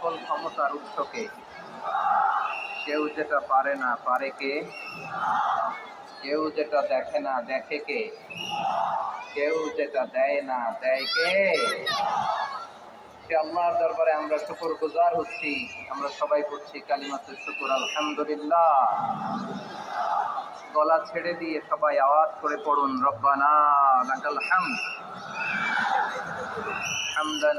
সকল ক্ষমতার উৎসকে কেউ যেটা পারে না পারে কে? কেউ যেটা দেখে না দেখে কে? কেউ যেটা দেয় না দেয় কে? আল্লাহর দরবারে আমরা শুকর গুজার হচ্ছি, আমরা সবাই করছি কালিমাতুর শুকুর, আলহামদুলিল্লাহ। গলা ছেড়ে দিয়ে সবাই আওয়াজ করে পড়ুন, রব্বানা লাকাল হামদ। হামদান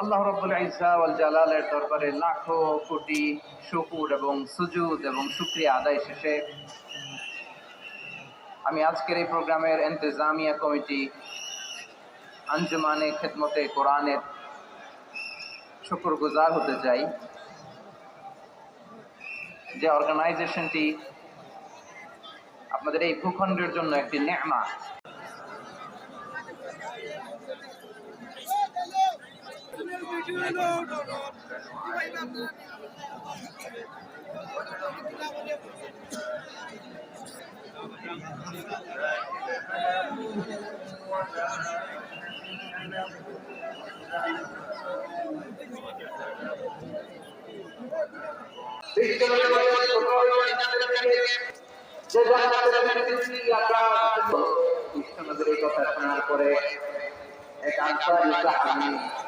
আল্লাহ রব্বুল ইসা ওয়াল জালালের দরবারে লাখো কোটি শুকুর এবং সুজুদ এবং শুক্রিয়া আদায় শেষে আমি আজকের এই প্রোগ্রামের এন্তেজামিয়া কমিটি আঞ্জুমানে খেদমতে কোরআনের শুকুর গুজার হতে চাই। যে অর্গানাইজেশনটি আপনাদের এই ভূখণ্ডের জন্য একটি নেমা। কৃষ্ণনগরের এই কথা শোনার পরে এক আনসারি সাহাবী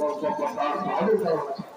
ありがとうございます。